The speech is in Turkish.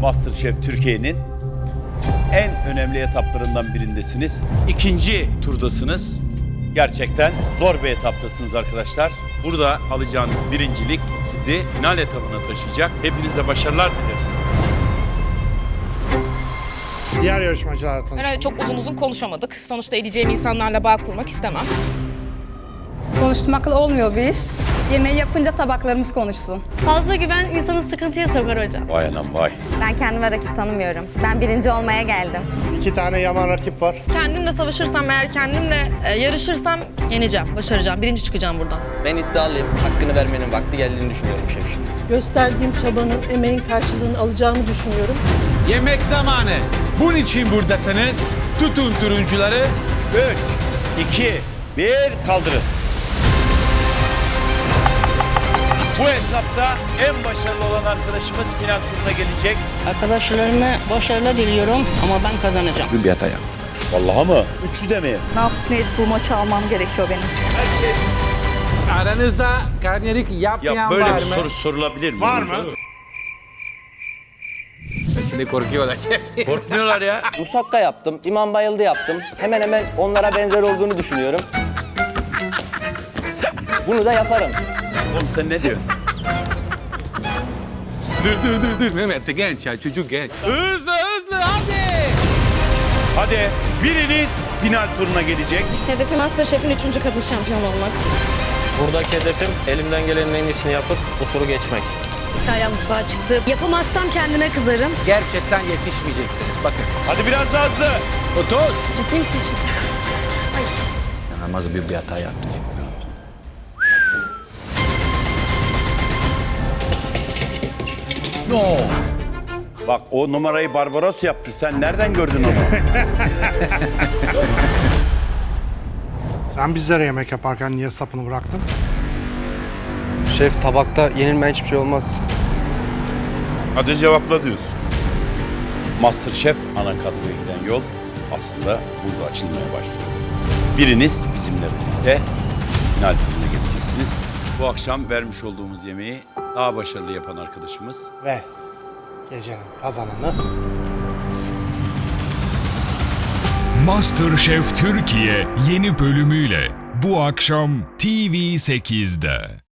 MasterChef Türkiye'nin en önemli etaplarından birindesiniz. İkinci turdasınız. Gerçekten zor bir etaptasınız arkadaşlar. Burada alacağınız birincilik sizi final etabına taşıyacak. Hepinize başarılar dileriz. Diğer yarışmacılarla tanışalım. Öyle çok uzun uzun konuşamadık. Sonuçta edeceğim insanlarla bağ kurmak istemem. Konuşmakla olmuyor bir iş. Yemeği yapınca tabaklarımız konuşsun. Fazla güven insanı sıkıntıya sokar hocam. Vay anam vay. Ben kendime rakip tanımıyorum. Ben birinci olmaya geldim. İki tane yaman rakip var. Kendimle savaşırsam eğer kendimle e, yarışırsam yeneceğim, başaracağım. Birinci çıkacağım buradan. Ben iddialıyım. Hakkını vermenin vakti geldiğini düşünüyorum şef şimdi. gösterdiğim çabanın, emeğin karşılığını alacağımı düşünüyorum. Yemek zamanı. Bunun için buradasınız. Tutun turuncuları. 3, 2, 1 kaldırın. Bu etapta en başarılı olan arkadaşımız final turuna gelecek. Arkadaşlarıma başarılar diliyorum ama ben kazanacağım. Bir hata yaptım. Vallahi mı? Üçlü de mi? Ne yapıp ne edip bu maçı almam gerekiyor benim. Aranızda karnelik yapmayan Ya böyle var bir mı? soru sorulabilir mi? Var mı? Şimdi korkuyorlar. Korkmuyorlar ya. Musakka yaptım, imam bayıldı yaptım. Hemen hemen onlara benzer olduğunu düşünüyorum. Bunu da yaparım. Oğlum sen ne diyorsun? dur dur dur dur. Mehmet de genç ya çocuk genç. Hızlı hızlı hadi. Hadi biriniz final turuna gelecek. Hedefim Masterchef'in üçüncü kadın şampiyon olmak. Buradaki hedefim elimden gelenin en iyisini yapıp bu turu geçmek. Hikayem mutfağa çıktı. Yapamazsam kendime kızarım. Gerçekten yetişmeyeceksiniz. Bakın. Hadi biraz daha hızlı. 30. Ciddi misiniz? Namazı bir, bir hata yaptı. Bak o numarayı Barbaros yaptı. Sen nereden gördün onu? Sen bizlere yemek yaparken niye sapını bıraktın? Şef tabakta yenilmeyen hiçbir şey olmaz. Hadi cevapla diyorsun. Masterchef ana kadroya giden yol aslında burada açılmaya başlıyor. Biriniz bizimle birlikte final turuna geleceksiniz. Bu akşam vermiş olduğumuz yemeği daha başarılı yapan arkadaşımız Ve gecenin kazananı MasterChef Türkiye yeni bölümüyle bu akşam TV8'de.